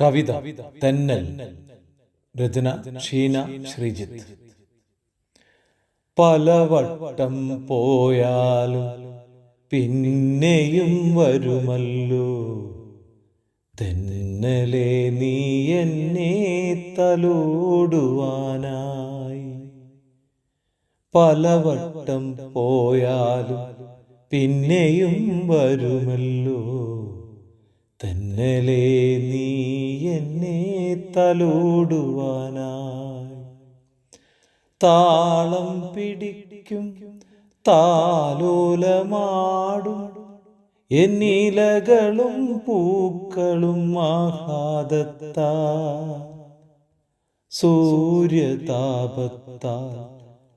കവിത തെന്നൽ രചന ഷീന ശ്രീജിത്ത്. പലവട്ടം പോയാലും പിന്നെയും വരുമല്ലോ. തെന്നലെ നീ എന്നെ തലോടുവാനായി. പലവട്ടം പോയാലും പിന്നെയും വരുമല്ലോ. തന്നലേ നീ എന്നെ തലോടുവാനായി. താളം പിടിക്കും താലോലമാടും എന്നിലകളും പൂക്കളും ആഹ്ലാദത്താ സൂര്യതാപത്താൽ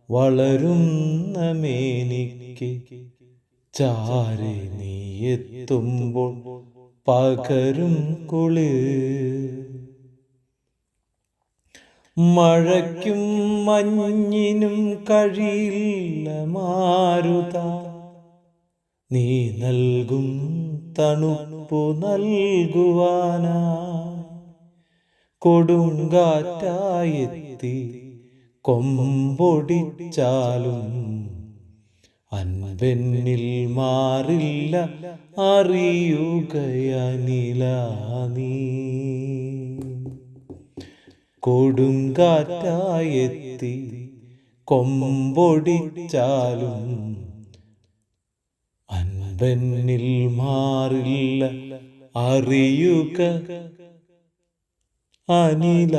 വളരുന്ന മേനിക്ക് ചാരി നീ എത്തുമ്പോൾ പകരും കുളിർ. മഴയ്ക്കും മഞ്ഞിനും കഴിയില്ല മാരുത. നീ നൽകും തണുപ്പു നൽകുവാനാ. കൊടുങ്കാറ്റായെത്തി കൊമ്പൊടിച്ചാലും അൻപെന്നിൽ മാറില്ല അറിയുകയനില നീ. കൊടുങ്കാറ്റായെത്തി കൊമ്പൊടിച്ചാലും അൻപെന്നിൽ മാറില്ല അറിയുക അനില